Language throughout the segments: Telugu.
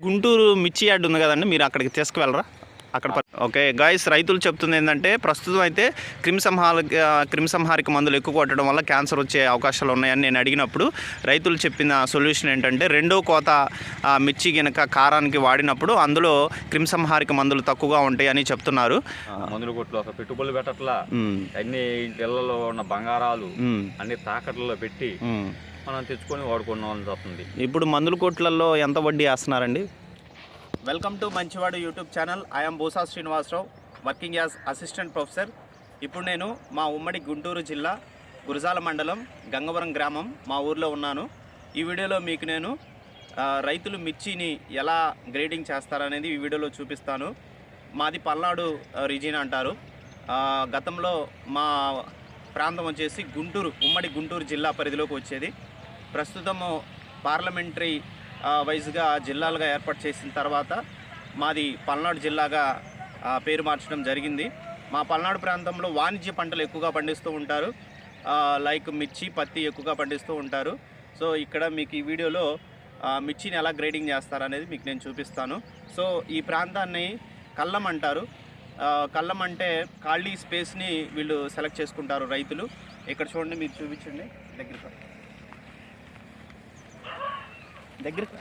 గుంటూరు మిర్చి యార్డ్ ఉంది కదండి మీరు అక్కడికి తీసుకువెళ్ళరా? అక్కడ ఓకే గాయస్ రైతులు చెప్తుంది ఏంటంటే ప్రస్తుతం అయితే క్రిమిసంహార క్రిమిసంహారిక మందులు ఎక్కువ కొట్టడం వల్ల క్యాన్సర్ వచ్చే అవకాశాలు ఉన్నాయని నేను అడిగినప్పుడు రైతులు చెప్పిన సొల్యూషన్ ఏంటంటే రెండో కోత మిర్చి గినక కారానికి వాడినప్పుడు అందులో క్రిమిసంహారిక మందులు తక్కువగా ఉంటాయని చెప్తున్నారు. మందులు కొట్లు ఒక పెట్టుబడులు పెట్టట్లా అన్ని ఇళ్ళలో ఉన్న బంగారాలు అన్ని తాకట్లలో పెట్టి. మనం తెచ్చుకొని వాడుకోవాల్సి వస్తుంది ఇప్పుడు మందుల కొట్లలో ఎంత వడ్డీ వేస్తున్నారండి? Welcome to Manchivadu YouTube channel. I'm Busa Srinivasarao working as assistant professor. ఇప్పుడు నేను మా ఉమ్మడి గుంటూరు జిల్లా గురజాల మండలం గంగవరం గ్రామం మా ఊర్లో ఉన్నాను. ఈ వీడియోలో మీకు నేను రైతులు మిర్చిని ఎలా గ్రేడింగ్ చేస్తారనేది ఈ వీడియోలో చూపిస్తాను. మాది పల్నాడు ఆ, రీజియన్ అంటారు. గతంలో మా ప్రాంతం వచ్చేసి గుంటూరు ఉమ్మడి గుంటూరు జిల్లా పరిధిలోకి వచ్చేది. ప్రస్తుతము పార్లమెంటరీ వైజ్గా జిల్లాలుగా ఏర్పాటు చేసిన తర్వాత మాది పల్నాడు జిల్లాగా పేరు మార్చడం జరిగింది. మా పల్నాడు ప్రాంతంలో వాణిజ్య పంటలు ఎక్కువగా పండిస్తూ ఉంటారు. లైక్ మిర్చి పత్తి ఎక్కువగా పండిస్తూ ఉంటారు. సో ఇక్కడ మీకు ఈ వీడియోలో మిర్చిని ఎలా గ్రేడింగ్ చేస్తారనేది మీకు నేను చూపిస్తాను. సో ఈ ప్రాంతాన్ని కల్లం అంటారు. కళ్ళం అంటే ఖాళీ స్పేస్ని వీళ్ళు సెలెక్ట్ చేసుకుంటారు రైతులు. ఇక్కడ చూడండి మీరు చూపించండి. దగ్గరికి దగ్గరికి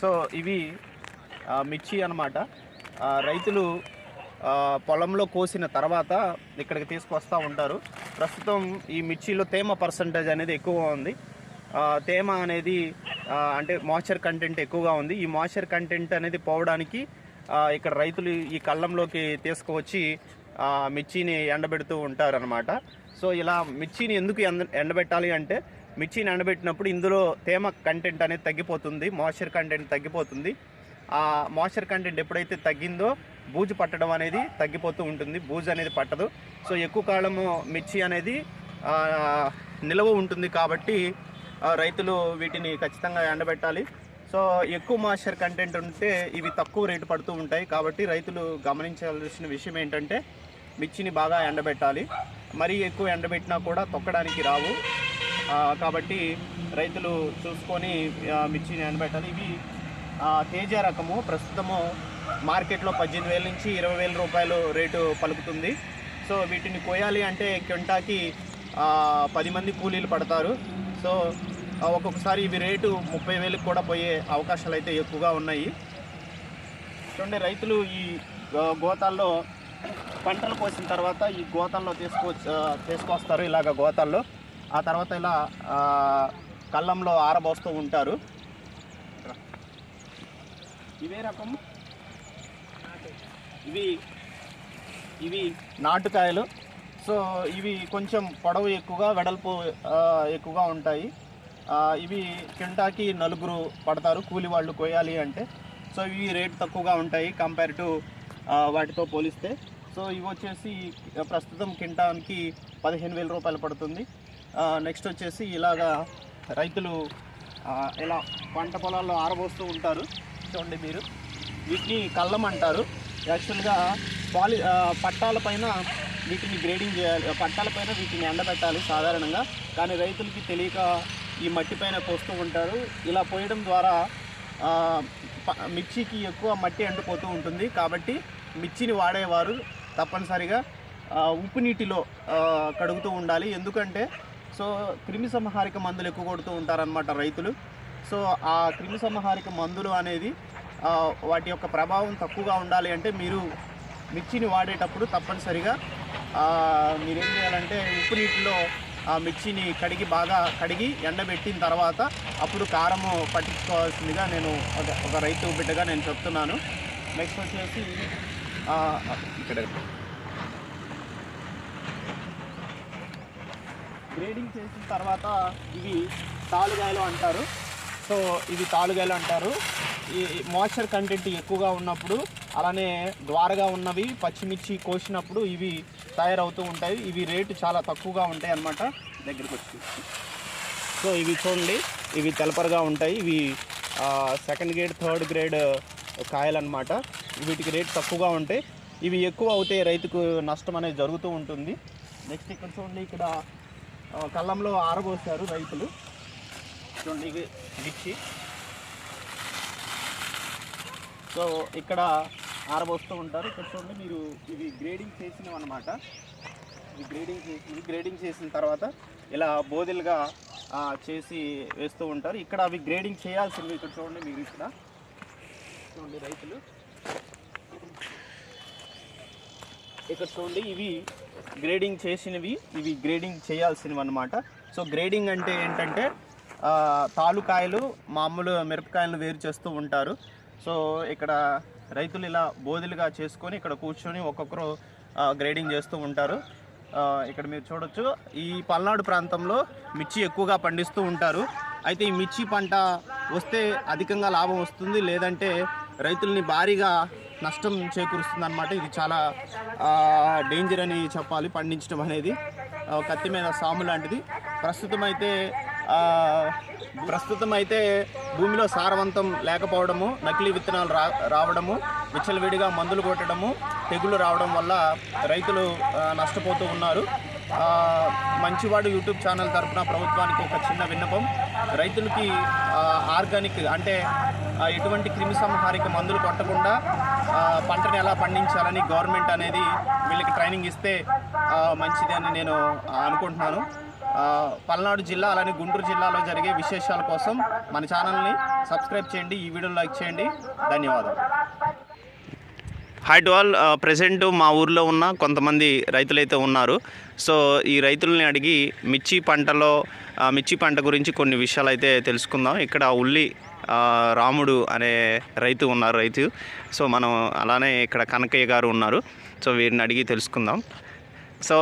సో ఇవి మిర్చి అనమాట రైతులు పొలంలో కోసిన తర్వాత ఇక్కడికి తీసుకొస్తూ ఉంటారు. ప్రస్తుతం ఈ మిర్చిలో తేమ పర్సంటేజ్ అనేది ఎక్కువగా ఉంది. తేమ అనేది అంటే మాయిశ్చర్ కంటెంట్ ఎక్కువగా ఉంది. ఈ మాయిశ్చర్ కంటెంట్ అనేది పోవడానికి ఇక్కడ రైతులు ఈ కళ్ళంలోకి తీసుకువచ్చి మిర్చిని ఎండబెడుతూ ఉంటారనమాట సో ఇలా మిర్చిని ఎందుకు ఎండ ఎండబెట్టాలి అంటే మిర్చిని ఎండబెట్టినప్పుడు ఇందులో తేమ కంటెంట్ అనేది తగ్గిపోతుంది మాయిశ్చర్ కంటెంట్ తగ్గిపోతుంది. ఆ మాయిశ్చర్ కంటెంట్ ఎప్పుడైతే తగ్గిందో బూజు పట్టడం అనేది తగ్గిపోతూ ఉంటుంది బూజు అనేది పట్టదు. సో ఎక్కువ కాలము మిర్చి అనేది నిలవ ఉంటుంది కాబట్టి రైతులు వీటిని ఖచ్చితంగా ఎండబెట్టాలి. సో ఎక్కువ మాయిశ్చర్ కంటెంట్ ఉంటే ఇవి తక్కువ రేటు పడుతూ ఉంటాయి కాబట్టి రైతులు గమనించాల్సిన విషయం ఏంటంటే మిర్చిని బాగా ఎండబెట్టాలి. మరీ ఎక్కువ ఎండబెట్టినా కూడా తొక్కడానికి రావు. కాబట్టి రైతులు చూసుకొని మిర్చిని ఎండబెట్టాలి. ఇవి తేజ రకము. ప్రస్తుతము మార్కెట్లో పద్దెనిమిది వేల నుంచి ఇరవై వేల రూపాయలు రేటు పలుకుతుంది. సో వీటిని కోయాలి అంటే క్వింటాకి పది మంది కూలీలు పడతారు. సో ఒక్కొక్కసారి ఇవి రేటు ముప్పై వేలకు కూడా పోయే అవకాశాలు అయితే ఎక్కువగా ఉన్నాయి. చూడండి రైతులు ఈ గోతాల్లో పంటలు కోసిన తర్వాత ఈ గోతాల్లో తీసుకొ తీసుకొస్తారు ఇలాగ గోతాల్లో. ఆ తర్వాత ఇలా కళ్ళంలో ఆరబోస్తూ ఉంటారు. ఇవే రకం. ఇవి ఇవి నాటుకాయలు. సో ఇవి కొంచెం పొడవు ఎక్కువగా వెడల్పు ఎక్కువగా ఉంటాయి. ఇవి కింటాకి నలుగురు పడతారు. కూలి వాళ్ళు కోయాలి అంటే. సో ఇవి రేట్ తక్కువగా ఉంటాయి కంపేర్ టు వాటితో పోలిస్తే. సో ఇవి వచ్చేసి ప్రస్తుతం కింటానికి పదిహేను వేల రూపాయలు పడుతుంది. నెక్స్ట్ వచ్చేసి ఇలాగా రైతులు ఇలా పంట పొలాల్లో ఆరబోస్తూ ఉంటారు. చూడండి మీరు. వీటిని కళ్ళం అంటారు. యాక్చువల్గా పాలి పట్టాల పైన వీటిని గ్రేడింగ్ చేయాలి. పట్టాల పైన వీటిని ఎండబెట్టాలి సాధారణంగా. కానీ రైతులకి తెలియక ఈ మట్టి పైన పోస్తూ ఉంటారు. ఇలా పోయడం ద్వారా మిర్చికి ఎక్కువ మట్టి ఎండిపోతూ ఉంటుంది. కాబట్టి మిర్చిని వాడేవారు. తప్పనిసరిగా ఉప్పు నీటిలో కడుగుతూ ఉండాలి. ఎందుకంటే సో క్రిమి సంహారిక మందులు ఎక్కువ కొడుతూ ఉంటారనమాట రైతులు. సో ఆ క్రిమి సంహారిక మందులు అనేది వాటి యొక్క ప్రభావం తక్కువగా ఉండాలి అంటే మీరు మిర్చిని వాడేటప్పుడు తప్పనిసరిగా మీరేం చేయాలంటే ఉప్పు నీటిలో ఆ మిర్చిని కడిగి బాగా కడిగి ఎండబెట్టిన తర్వాత అప్పుడు కారము పట్టించుకోవాల్సిందిగా నేను ఒక ఒక రైతు బిడ్డగా నేను చెప్తున్నాను. నెక్స్ట్ వచ్చేసి ఇక్కడ. గ్రేడింగ్ చేసిన తర్వాత ఇవి తాలుగాయలు అంటారు. సో ఇవి తాలుగాయలు అంటారు. ఈ మాయిశ్చర్ కంటెంట్ ఎక్కువగా ఉన్నప్పుడు అలానే ద్వారగా ఉన్నవి పచ్చిమిర్చి కోసినప్పుడు ఇవి తయారవుతూ ఉంటాయి. ఇవి రేటు చాలా తక్కువగా ఉంటాయి అన్నమాట. దగ్గరికి వచ్చి. సో ఇవి చూడండి. ఇవి తెలపరగా ఉంటాయి. ఇవి సెకండ్ గ్రేడ్ థర్డ్ గ్రేడ్ కాయలు అనమాట వీటికి రేట్ తక్కువగా ఉంటాయి. ఇవి ఎక్కువ అవుతే రైతుకు నష్టం అనేది జరుగుతూ ఉంటుంది. నెక్స్ట్ ఇక్కడ చూడండి ఇక్కడ కళ్ళంలో ఆరబోసారు రైతులు. చూడండి మిర్చి. సో ఇక్కడ ఆరబోస్తూ ఉంటారు. ఇక్కడ చూడండి మీరు ఇవి గ్రేడింగ్ చేసినవి అనమాట ఇవి గ్రేడింగ్ చేసి గ్రేడింగ్ చేసిన తర్వాత ఇలా బోదెలుగా చేసి వేస్తూ ఉంటారు. ఇక్కడ అవి గ్రేడింగ్ చేయాల్సినవి ఇక్కడ చూడండి మీరు ఇక్కడ. చూడండి రైతులు. ఇక్కడ చూడండి ఇవి గ్రేడింగ్ చేసినవి ఇవి గ్రేడింగ్ చేయాల్సినవి అనమాట సో గ్రేడింగ్ అంటే ఏంటంటే తాలుకాయలు మామూలు మిరపకాయలను వేరు చేస్తూ ఉంటారు. సో ఇక్కడ రైతులు ఇలా బోధులుగా చేసుకొని ఇక్కడ కూర్చొని ఒక్కొక్కరు గ్రేడింగ్ చేస్తూ ఉంటారు. ఇక్కడ మీరు చూడొచ్చు ఈ పల్నాడు ప్రాంతంలో మిర్చి ఎక్కువగా పండిస్తూ ఉంటారు. అయితే ఈ మిర్చి పంట వస్తే అధికంగా లాభం వస్తుంది లేదంటే రైతుల్ని భారీగా నష్టం చేకూరుస్తుంది అనమాట ఇది చాలా డేంజర్ అని చెప్పాలి. పండించడం అనేది కత్తి మీద సాము లాంటిది. ప్రస్తుతం అయితే ప్రస్తుతం అయితే భూమిలో సారవంతం లేకపోవడము నకిలీ విత్తనాలు రా రావడము విచ్చలవిడిగా మందులు కొట్టడము తెగులు రావడం వల్ల రైతులు నష్టపోతూ ఉన్నారు. మంచివాడు యూట్యూబ్ ఛానల్ తరపున ప్రభుత్వానికి ఒక చిన్న విన్నపం. రైతులకి ఆర్గానిక్ అంటే ఎటువంటి క్రిమిసంహారిక మందులు కొట్టకుండా పంటను పంటని ఎలా పండించాలని గవర్నమెంట్ అనేది వీళ్ళకి ట్రైనింగ్ ఇస్తే మంచిది అని నేను అనుకుంటున్నాను. పల్నాడు జిల్లా అలానే గుంటూరు జిల్లాలో జరిగే విశేషాల కోసం మన ఛానల్ని సబ్స్క్రైబ్ చేయండి ఈ వీడియో లైక్ చేయండి. ధన్యవాదాలు. హాయ్ టు ఆల్ ప్రజెంట్ మా ఊర్లో ఉన్న కొంతమంది రైతులైతే ఉన్నారు. సో ఈ రైతుల్ని అడిగి మిర్చి పంటలో మిర్చి పంట గురించి కొన్ని విషయాలు అయితే తెలుసుకుందాం. ఇక్కడ ఉల్లి రాముడు అనే రైతు ఉన్నారు రైతు. సో మనం అలానే ఇక్కడ కనకయ్య గారు ఉన్నారు. సో వీరిని అడిగి తెలుసుకుందాం. సో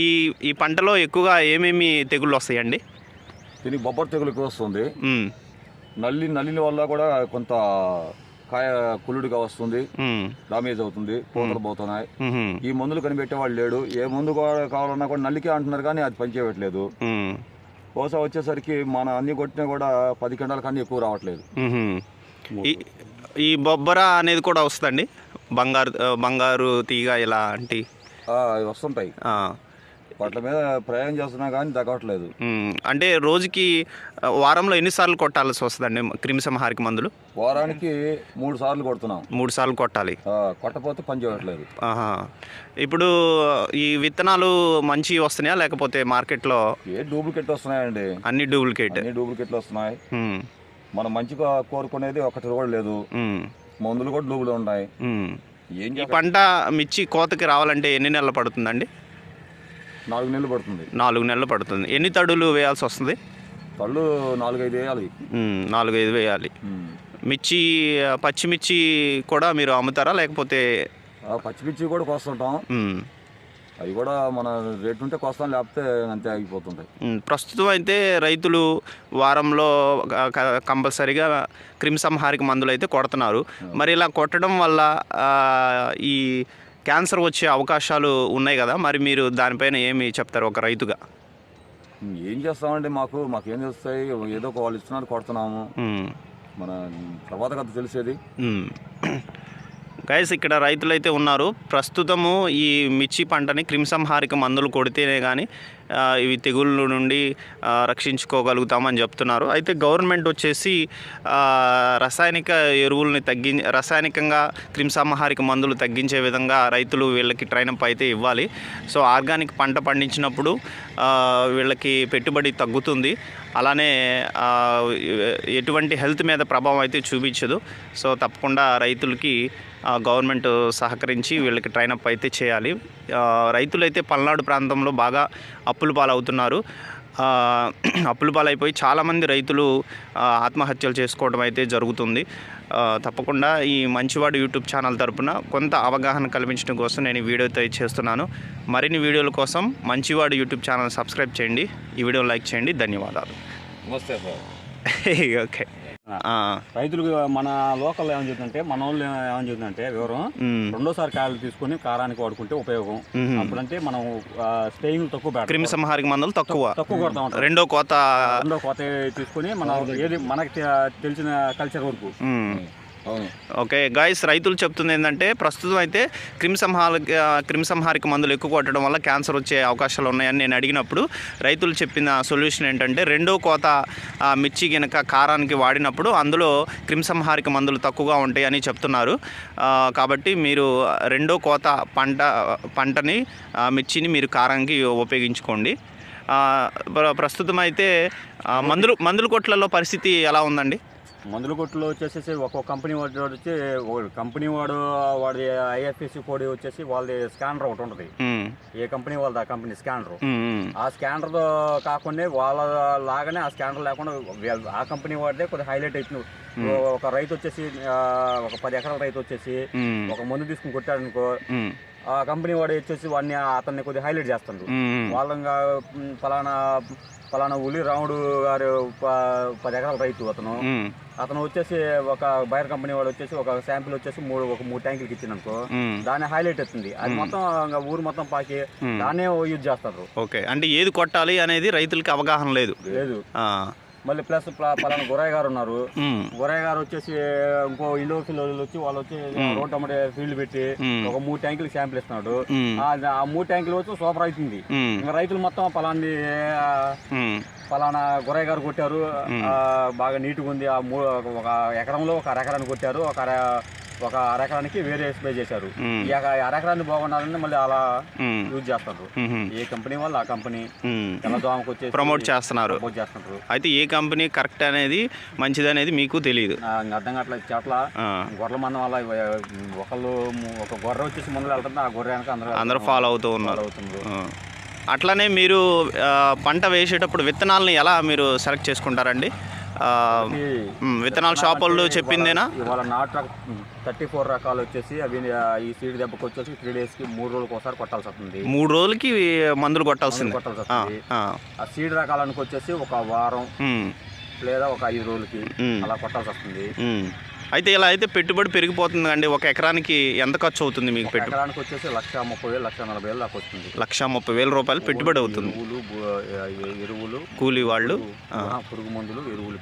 ఈ ఈ పంటలో ఎక్కువగా ఏమేమి తెగుళ్ళు వస్తాయండి? దీనికి బొబ్బర్ తెగులు ఎక్కువ వస్తుంది. నల్లి నల్లిల వల్ల కూడా కొంత కాయ కుళ్ళుడిగా వస్తుంది. డామేజ్ అవుతుంది. పూతలు పోతున్నాయి. ఈ మందులు కనిపెట్టేవాళ్ళు లేడు. ఏ మందు కావాలన్నా కూడా నల్లికే అంటున్నారు కానీ అది పనిచేయట్లేదు. బహుశా వచ్చేసరికి మన అన్ని కొట్టినా కూడా పది గంటల కన్నా ఎక్కువ రావట్లేదు. ఈ ఈ బొబ్బర అనేది కూడా వస్తుందండి? బంగారు బంగారు తీగ ఇలాంటి వస్తుంటాయి. వాటి మీద ప్రయాణం చేస్తున్నా కానీ తగ్గట్లేదు. అంటే రోజుకి వారంలో ఎన్నిసార్లు కొట్టాల్సి వస్తుందండి క్రిమిసంహారిక మందులు? వారానికి మూడు సార్లు కొడుతున్నాం. మూడు సార్లు కొట్టాలి. కొట్టపోతే పని చేయట్లేదు. ఇప్పుడు ఈ విత్తనాలు మంచివి వస్తున్నాయా లేకపోతే మార్కెట్లో ఏ డూప్లికేట్ వస్తున్నాయండి. అన్ని డూప్లికేట్? అన్ని డూప్లికేట్లు వస్తున్నాయి. మనం మంచిగా కోరుకునేది ఒకటి కూడా లేదు. మందులు కూడా డూబులు ఉన్నాయి. ఏం పంట మిర్చి కోతకి రావాలంటే ఎన్ని నెలలు పడుతుందండి? నాలుగు నెలలు పడుతుంది. నాలుగు నెలలు పడుతుంది. ఎన్ని తడులు వేయాల్సి వస్తుంది? కళ్ళు నాలుగైదు వేయాలి. నాలుగైదు వేయాలి. మిర్చి పచ్చిమిర్చి కూడా మీరు అమ్ముతారా? లేకపోతే పచ్చిమిర్చి కూడా కోస్తుంటాం. అవి కూడా మన రేటు ఉంటే కోస్తాం లేకపోతే అంతే ఆగిపోతుంటాయి. ప్రస్తుతం అయితే రైతులు వారంలో కంపల్సరీగా క్రిమిసంహారిక మందులు అయితే కొడుతున్నారు. మరి ఇలా కొట్టడం వల్ల ఈ క్యాన్సర్ వచ్చే అవకాశాలు ఉన్నాయి కదా మరి మీరు దానిపైన ఏమి చెప్తారు ఒక రైతుగా? ఏం చేస్తామండి మాకు మాకు ఏం తెలుస్తాయి? ఏదో ఒక వాళ్ళు ఇస్తున్నారు కొడుతున్నాము. మన తర్వాత కదా తెలిసేది. గైస్ ఇక్కడ రైతులు అయితే ఉన్నారు. ప్రస్తుతము ఈ మిర్చి పంటని క్రిమిసంహారిక మందులు కొడితేనే కానీ ఇవి తెగుళ్ళ నుండి రక్షించుకోగలుగుతామని చెప్తున్నారు. అయితే గవర్నమెంట్ వచ్చేసి రసాయనిక ఎరువుల్ని తగ్గి రసాయనికంగా క్రిమిసంహారిక మందులు తగ్గించే విధంగా రైతులు వీళ్ళకి ట్రైనప్ అయితే ఇవ్వాలి. సో ఆర్గానిక్ పంట పండించినప్పుడు వీళ్ళకి పెట్టుబడి తగ్గుతుంది. అలానే ఎటువంటి హెల్త్ మీద ప్రభావం అయితే చూపించదు. సో తప్పకుండా రైతులకి గవర్నమెంట్ సహకరించి వీళ్ళకి ట్రైనప్ అయితే చేయాలి. రైతులైతే పల్నాడు ప్రాంతంలో బాగా అప్పుల పాలవుతున్నారు. అప్పుల పాలైపోయి చాలామంది రైతులు ఆత్మహత్యలు చేసుకోవడం అయితే జరుగుతుంది. తప్పకుండా ఈ మంచివాడు యూట్యూబ్ ఛానల్ తరపున కొంత అవగాహన కల్పించడం కోసం నేను ఈ వీడియో అయితే చేస్తున్నాను. మరిన్ని వీడియోల కోసం మంచివాడు యూట్యూబ్ ఛానల్ సబ్స్క్రైబ్ చేయండి. ఈ వీడియో లైక్ చేయండి. ధన్యవాదాలు. నమస్తే సార్. ఓకే. రైతులకు మన లోకల్ ఏమని చెప్తుందంటే మన వాళ్ళు ఏమని చెప్తుందంటే వివరం రెండోసారి కాయలు తీసుకొని కారానికి వాడుకుంటే ఉపయోగం. అప్పుడంటే మనం స్టేయింగ్ తక్కువ. క్రిమి సంహారిక మందులు తక్కువ. తక్కువ కొడతా ఉంటాం రెండో కోత. రెండో కొత్త తీసుకొని మనం ఏది మనకి తెలిసిన కల్చర్ వరకు. ఓకే గాయస్ రైతులు చెప్తుంది ఏంటంటే ప్రస్తుతం అయితే క్రిమిసంహారక క్రిమిసంహారిక మందులు ఎక్కువ కొట్టడం వల్ల క్యాన్సర్ వచ్చే అవకాశాలు ఉన్నాయని నేను అడిగినప్పుడు రైతులు చెప్పిన సొల్యూషన్ ఏంటంటే రెండో కోత మిర్చి గినక కారానికి వాడినప్పుడు అందులో క్రిమిసంహారిక మందులు తక్కువగా ఉంటాయని చెప్తున్నారు. కాబట్టి మీరు రెండో కోత పంట పంటని మిర్చిని మీరు కారానికి ఉపయోగించుకోండి. ప్రస్తుతం అయితే మందులు మందులు మందుల కొట్లలో పరిస్థితి ఎలా ఉందండి? మందుల కొట్టులో వచ్చేసి ఒక్కొక్క కంపెనీ వాడు వచ్చి కంపెనీ వాడు వాడి ఐఎఫ్ఎస్సి కోడ్ వచ్చేసి వాళ్ళది స్కానర్ ఒకటి ఉంటుంది. ఏ కంపెనీ వాళ్ళది ఆ కంపెనీ స్కానర్. ఆ స్కానర్ కాకుండా వాళ్ళ లాగానే ఆ స్కానర్ లేకుండా ఆ కంపెనీ వాడిదే కొద్దిగా హైలైట్ అవుతుంది ఒక రైతు వచ్చేసి ఒక పది ఎకరాల రైతు వచ్చేసి ఒక మందు తీసుకుని కొట్టాడు అనుకో ఉమ్, ఆ కంపెనీ వాడు వచ్చేసి వాడిని అతన్ని కొద్దిగా హైలైట్ చేస్తుండ్రు ఉమ్, వాళ్ళంగా ఫలానా ఫలానా ఉలి రాముడు గారు పది ఎకరాల రైతు అతను. అతను వచ్చేసి ఒక బయర్ కంపెనీ వాడు వచ్చేసి ఒక శాంపిల్ వచ్చేసి మూడు ఒక మూడు ట్యాంకులకి ఇచ్చిందనుకో ఉమ్. దాన్ని హైలైట్ అవుతుంది అది మొత్తం ఊరు మొత్తం పాకి. దాన్నే యూజ్ చేస్తారు. ఓకే. అంటే ఏది కొట్టాలి అనేది రైతులకి అవగాహన లేదు. లేదు. మళ్ళీ ప్లస్ ప్ల- పలానా గురయ్య గారు ఉన్నారు. గురయ్య గారు వచ్చేసి ఇంకో ఇండో ఫిల్ వచ్చి వాళ్ళు వచ్చి రోడ్ టమాటే ఫీల్డ్ పెట్టి. ఒక మూడు ట్యాంకులు శాంపిల్ ఇస్తున్నాడు. ఆ మూడు ట్యాంకులు వచ్చి సూపర్ అవుతుంది. ఇంకా రైతులు మొత్తం పలాంది పలానా గురయ్య గారు కొట్టారు. బాగా నీట్గా ఉంది. ఆ మూ ఒక ఎకరంలో ఒక అరెకరాన్ని కొట్టారు. ఒక ఒక అరెకరానికి వేరే స్ప్రే చేశారు. ఈ అరెకరాన్ని బాగుండాలని మళ్ళీ అలా యూజ్ చేస్తారు ఏ కంపెనీ వాళ్ళు ఆ కంపెనీ. తెల్లదోమకు వచ్చేసి ప్రమోట్ చేస్తున్నారు. ప్రమోట్ అయితే ఏ కంపెనీ కరెక్ట్ అనేది మంచిది అనేది మీకు తెలియదు. అర్థం కావట్లేదు. చెట్ల గొర్రెల మందం వల్ల ఒకళ్ళు ఒక గొర్రె వచ్చేసి ముందు వెళ్తుంది ఆ గొర్రె అందరూ అందరూ ఫాలో అవుతూ ఉన్నారు. అవుతున్నారు ఆ. అట్లానే మీరు పంట వేసేటప్పుడు విత్తనాలని ఎలా మీరు సెలెక్ట్ చేసుకుంటారండి? విత్తనాల షాప్ వాళ్ళు చెప్పిందేనా? ఇవాళ నాట్ థర్టీ ఫోర్ రకాలు వచ్చేసి అవి ఈ సీడ్ దెబ్బకి వచ్చేసి త్రీ డేస్కి మూడు రోజులకు ఒకసారి కొట్టాల్సి వస్తుంది. మూడు రోజులకి మందులు కొట్టాల్సింది. కొట్టాల్సి ఆ, వస్తుంది ఆ, సీడ్ రకాలకు వచ్చేసి ఒక వారం లేదా ఒక ఐదు రోజులకి. అలా కొట్టాల్సి వస్తుంది. అయితే ఇలా అయితే పెట్టుబడి పెరిగిపోతుంది అండి ఒక ఎకరానికి ఎంత ఖర్చు అవుతుంది మీకు పెట్టు ఎకరానికి వచ్చేసి లక్ష ముప్పై వేలు లక్ష నలభై వేలు దాకా వస్తుంది. లక్ష ముప్పై వేల రూపాయలు పెట్టుబడి అవుతుంది. ఎరువులు ఎరువులు కూలీ వాళ్ళు పురుగు మందులు ఎరువులు.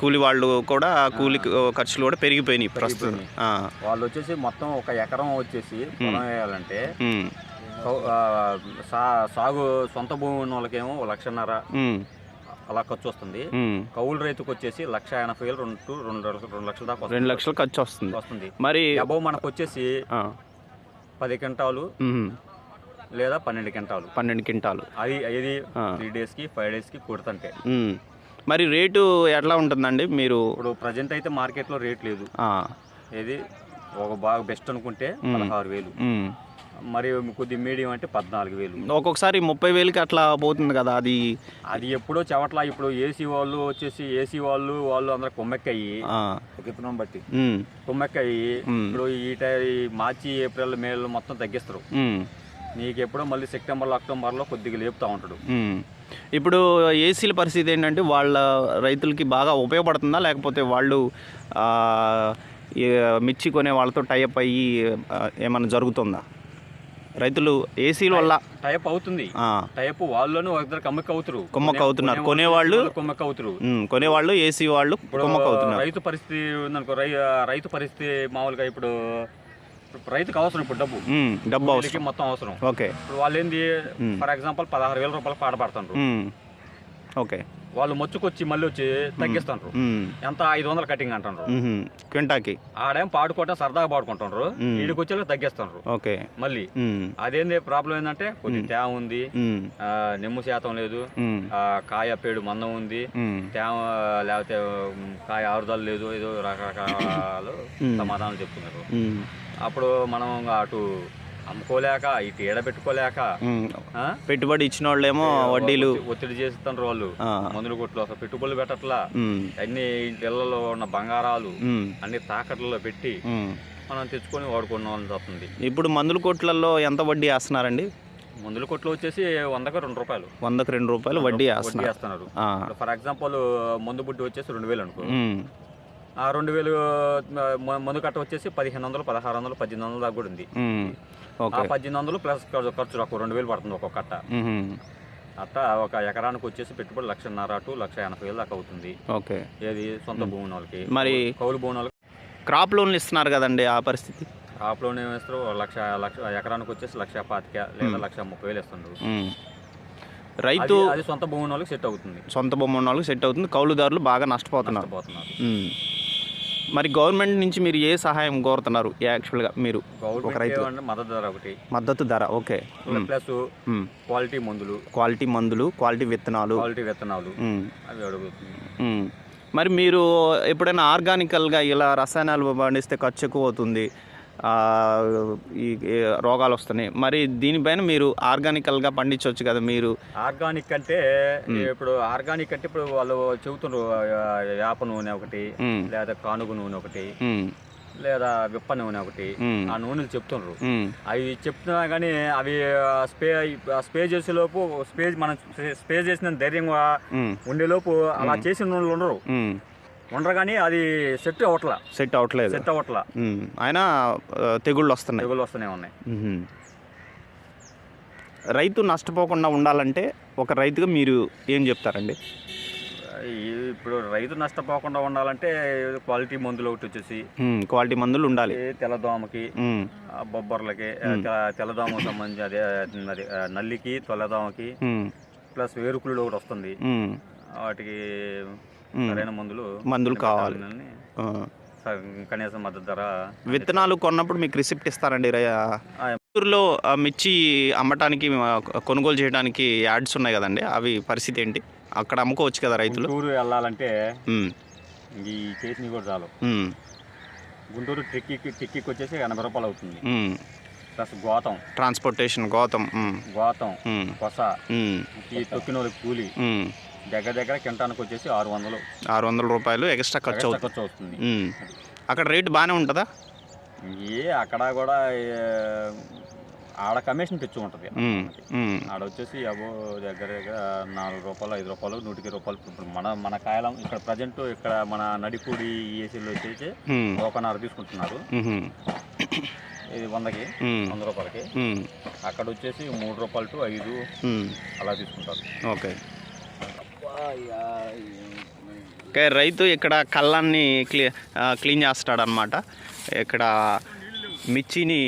కూలి వాళ్ళు కూడా కూలి ఖర్చులు కూడా పెరిగిపోయినాయి ప్రస్తుతం. వాళ్ళు వచ్చేసి మొత్తం ఒక ఎకరం వచ్చేసి పొలం వేయాలంటే సాగు సొంత భూమి ఉన్న వాళ్ళకేమో లక్షన్నర అలా ఖర్చు వస్తుంది. కౌలు రైతుకు వచ్చేసి లక్ష ఎనభై వేలు రెండు రెండు లక్ష- రెండు లక్షల దాకా. రెండు లక్షలు ఖర్చు వస్తుంది. వస్తుంది. మరి అబౌవ్ మనకు వచ్చేసి పది క్వింటాలు లేదా పన్నెండు క్వింటాలు. పన్నెండు క్వింటాలు. అది ఇది. త్రీ డేస్కి ఫైవ్ డేస్కి కుడుతుంటే. మరి రేటు ఎట్లా ఉంటుందండి మీరు? ఇప్పుడు ప్రజెంట్ అయితే మార్కెట్లో రేట్ లేదు. ఏది? ఒక బాగా బెస్ట్ అనుకుంటే పదహారు వేలు. మరి కొద్ది మీడియం అంటే పద్నాలుగు వేలు. ఒక్కొక్కసారి ముప్పై వేలకి అట్లా పోతుంది కదా అది. అది ఎప్పుడో చెవట్లా ఇప్పుడు ఏసీ వాళ్ళు వచ్చేసి ఏసీ వాళ్ళు వాళ్ళు అందరూ కొమ్మెక్కయ్యి విత్తనం బట్టి. కొమ్మెక్కయ్యి. ఇప్పుడు ఈ టై మార్చి ఏప్రిల్ మేలో మొత్తం తగ్గిస్తారు. నీకు ఎప్పుడో మళ్ళీ సెప్టెంబర్లో అక్టోబర్లో కొద్దిగా లేపుతా ఉంటాడు. ఇప్పుడు ఏసీల పరిస్థితి ఏంటంటే వాళ్ళ రైతులకి బాగా ఉపయోగపడుతుందా? లేకపోతే వాళ్ళు మిర్చి కొనే వాళ్ళతో టైప్ అయ్యి ఆ, ఏమన్నా జరుగుతుందా? రైతులు ఏసీల వల్ల టైప్ అవుతుంది. టైప్ ఇద్దరు కమ్మక్క అవుతారు కుమ్మక్క అవుతున్నారు. కొనే- కొనేవాళ్ళు- కొమ్మక్క అవుతారు కొనేవాళ్ళు ఏసీ వాళ్ళు కుమ్మక్క అవుతున్నారు రైతు పరిస్థితి ఉందనుకో రైతు పరిస్థితి మామూలుగా ఇప్పుడు రైతుకు అవసరం ఇప్పుడు డబ్బు. డబ్బు అవసరం. మొత్తం అవసరం. ఓకే. ఇప్పుడు వాళ్ళు ఏంది. ఫర్ ఎగ్జాంపుల్ పదహారు వేల రూపాయలు పాట ఉమ్, ఓకే. వాళ్ళు మొచ్చుకొచ్చి మళ్ళీ వచ్చి తగ్గిస్తుండ్రు. ఎంత? ఐదు వందల కటింగ్ అంటుండ్రు. ఉహుం, క్వింటాకి ఆడేం పాడుకోవటం సరదాగా పాడుకుంటుండ్రు. మ్. వీడికి వచ్చేలా తగ్గిస్తుండ్రు. ఓకే. మళ్ళీ అదేంది ప్రాబ్లం ఏంటంటే కొద్ది తేమ ఉంది. నిమ్ము శాతం లేదు. కాయ పేడు మందం ఉంది. తేమ లేకపోతే కాయ ఆరుదల లేదు. ఏదో రకరకాలు సమాధానాలు చెప్తున్నారు. అప్పుడు మనం అటు అమ్ముకోలేక ఇటు ఎడబెట్టుకోలేక ఉమ్. ఆ? పెట్టుబడి ఇచ్చిన వాళ్ళేమో వడ్డీలు. ఒత్తి- ఒత్తిడి చేస్తున్నారు వాళ్ళు. మందులు కొట్లు అసలు పెట్టుబడులు పెట్టట్లా. అన్ని ఇళ్ళలో ఉన్న బంగారాలు అన్ని తాకట్లలో పెట్టి. మనం తెచ్చుకొని వాడుకున్న వస్తుంది ఇప్పుడు మందుల కొట్లలో ఎంత వడ్డీ వేస్తున్నారండి? మందుల కొట్లు వచ్చేసి వందకు రెండు రూపాయలు. వందకు రెండు రూపాయలు వడ్డీ వడ్డీ వేస్తున్నారు. ఫర్ ఎగ్జాంపుల్ మందు బుడ్డి వచ్చేసి రెండు వేలు అనుకో. రెండు వేలు మందు కట్ట వచ్చేసి పదిహేను వందలు పదహారు వందలు పద్దెనిమిది వందలు దాకా కూడా ఉంది. ఆ పద్దెనిమిది వందలు ప్లస్ ఖర్చు ఒక రెండు వేలు పడుతుంది ఒక్కొక్క కట్ట. అట్లా ఒక ఎకరానికి వచ్చేసి పెట్టుబడి లక్షన్నర టు లక్ష ఎనభై వేలు దాకా అవుతుంది. ఓకే. ఏది? సొంత భూమి వాళ్ళకి. మరి కౌలు భూమి వాళ్ళకి. క్రాప్ లోన్లు ఇస్తున్నారు కదండి ఆ పరిస్థితి? క్రాప్ లోన్ ఏమిస్తారు లక్ష లక్ష ఎకరానికి వచ్చేసి లక్ష పాతిక లేదా లక్ష ముప్పై వేలు ఇస్తుండ్రు. రైతు అది- సొంత భూమి వాళ్ళకి సెట్ అవుతుంది. సొంత ఉన్న వాళ్ళకి సెట్ అవుతుంది. కౌలుదారులు బాగా నష్టపోతున్నారు. నష్టపోతున్నారు. మరి గవర్నమెంట్ నుంచి మీరు ఏ సహాయం కోరుతున్నారు? యాక్చువల్గా మీరు ఒక రైతు మద్దతు ధర ఒకటి. మద్దతు ధర ఓకే. ప్లస్. క్వాలిటీ మందులు. క్వాలిటీ మందులు క్వాలిటీ విత్తనాలు. క్వాలిటీ విత్తనాలు. అవి అడుగుతుంది. మరి మీరు ఎప్పుడైనా ఆర్గానికల్గా ఇలా రసాయనాలు పండిస్తే ఖర్చు ఎక్కువ అవుతుంది. ఈ రోగాలు వస్తున్నాయి మరి దీనిపైన మీరు ఆర్గానికల్గా పండించవచ్చు కదా మీరు ఆర్గానిక్ అంటే ఇప్పుడు ఆర్గానిక్ అంటే ఇప్పుడు వాళ్ళు చెబుతున్నారు వేప నూనె ఒకటి. లేదా కానుగ నూనె ఒకటి. లేదా విప్ప నూనె ఒకటి. ఆ నూనెలు చెప్తున్నారు. అవి చెప్తున్నా కానీ అవి ఆ, స్ప్రే ఆ స్ప్రే చేసేలోపు స్ప్రే మనం స్ప్రే- స్ప్రే చేసిన ధైర్యంగా. ఉండేలోపు అలా చేసిన నూనెలు ఉండరు. ఉండరు కానీ అది సెట్ అవ్వట్లా సెట్ అవ్వట్లేదు సెట్ అవ్వట్లా ఉమ్. అయినా ఆ, తెగుళ్ళు వస్తున్నాయి తెగులు వస్తూనే ఉన్నాయి. రైతు నష్టపోకుండా ఉండాలంటే ఒక రైతుగా మీరు ఏం చెప్తారండి ఇప్పుడు రైతు నష్టపోకుండా ఉండాలంటే క్వాలిటీ మందులు ఒకటి వచ్చేసి. క్వాలిటీ మందులు ఉండాలి తెల్లదోమకి బొబ్బర్లకి తెల్లదోమకు సంబంధించి అదే అది నల్లికి తెల్లదోమకి. ప్లస్ వేరుకుళ్ళు ఒకటి వస్తుంది. వాటికి. సరైన మందులు మందులు కావాలి. కనీస మద్దతు ధర విత్తనాలు కొన్నప్పుడు మీకు రిసిప్ట్ ఇస్తారండి. ఊర్లో మిర్చి అమ్మటానికి కొనుగోలు చేయడానికి యాడ్స్ ఉన్నాయి కదండి అవి పరిస్థితి ఏంటి అక్కడ అమ్ముకోవచ్చు కదా రైతులు గుంటూరు వెళ్ళాలంటే. ఈ చేసినవి కూడా చాలు. గుంటూరు టిక్కీకి టిక్కీకి వచ్చేసి ఎనభై రూపాయలు అవుతుంది. ప్లస్ గోతం ట్రాన్స్పోర్టేషన్. గోతం మ్మ్. కొస. ఈ తొక్కిన కూలి. దగ్గర దగ్గర కింటానికి వచ్చేసి ఆరు వందలు ఆరు వందల రూపాయలు ఎక్స్ట్రా ఖర్చు అవుతుంది ఖర్చు అవుతుంది. అక్కడ రేటు బాగానే ఉంటుందా ఏ అక్కడ కూడా ఆడ కమిషన్ తెచ్చి ఉంటుంది. ఆడ వచ్చేసి అబో దగ్గర దగ్గర నాలుగు రూపాయలు ఐదు రూపాయలు నూటికి రూపాయలు ఇప్పుడు మన మన కాయలం ఇక్కడ ప్రజెంట్ ఇక్కడ మన నడిపూడి ఏసీలో వచ్చేసి. ఒకన్నర తీసుకుంటున్నారు. ఇది వందకి. వంద రూపాయలకి. అక్కడ వచ్చేసి మూడు రూపాయలు టు ఐదు. అలా తీసుకుంటారు ఓకే రైతు ఇక్కడ కళ్ళాన్ని క్లీ క్లీన్ చేస్తాడు అనమాట ఇక్కడ మిర్చిని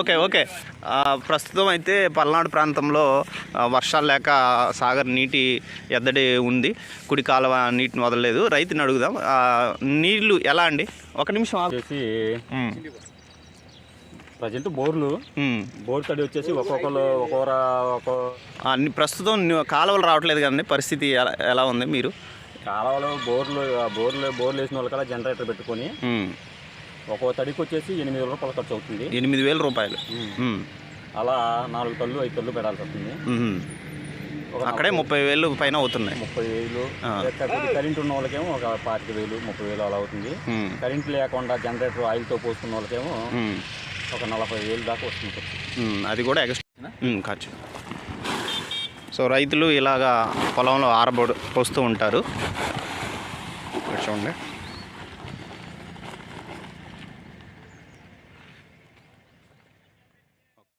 ఓకే ఓకే. ప్రస్తుతం అయితే పల్నాడు ప్రాంతంలో వర్షాలు లేక సాగర్ నీటి ఎద్దడి ఉంది. కుడి కాలువ నీటిని వదలలేదు. రైతుని అడుగుదాం. నీళ్ళు ఎలా అండి? ఒక నిమిషం. వచ్చేసి ప్రజెంట్ బోర్లు. బోర్ తడి వచ్చేసి ఒక్కొక్కరు ఒక్కొక్క ఒక్కో ఆ, ని- ప్రస్తుతం కాలువలు రావట్లేదు కదండి. పరిస్థితి ఎలా ఎలా ఉంది మీరు? కాలువలో బోర్లు బోర్లు బోర్లు వేసిన వాళ్ళకల్లా జనరేటర్ పెట్టుకొని ఉమ్, ఒక్కో తడికి వచ్చేసి ఎనిమిది రూపాయలు ఖర్చు అవుతుంది. ఎనిమిది వేల రూపాయలు. అలా నాలుగు తల్లు ఐదు తల్లు పెట్టాల్సి వస్తుంది. అక్కడే ముప్పై వేలు పైన అవుతున్నాయి. ముప్పై వేలు. కరెంట్ ఉన్న వాళ్ళకేమో ఒక పాతిక వేలు ముప్పై వేలు అలా అవుతుంది. కరెంట్ లేకుండా జనరేటర్ ఆయిల్తో పోసుకున్న వాళ్ళకేమో ఒక నలభై వేలు దాకా వస్తుంది అది కూడా ఎక్స్ట్రా. ఉమ్, ఖర్చు. సో రైతులు ఇలాగా పొలంలో ఆరబో పోస్తూ ఉంటారు. చూడండి.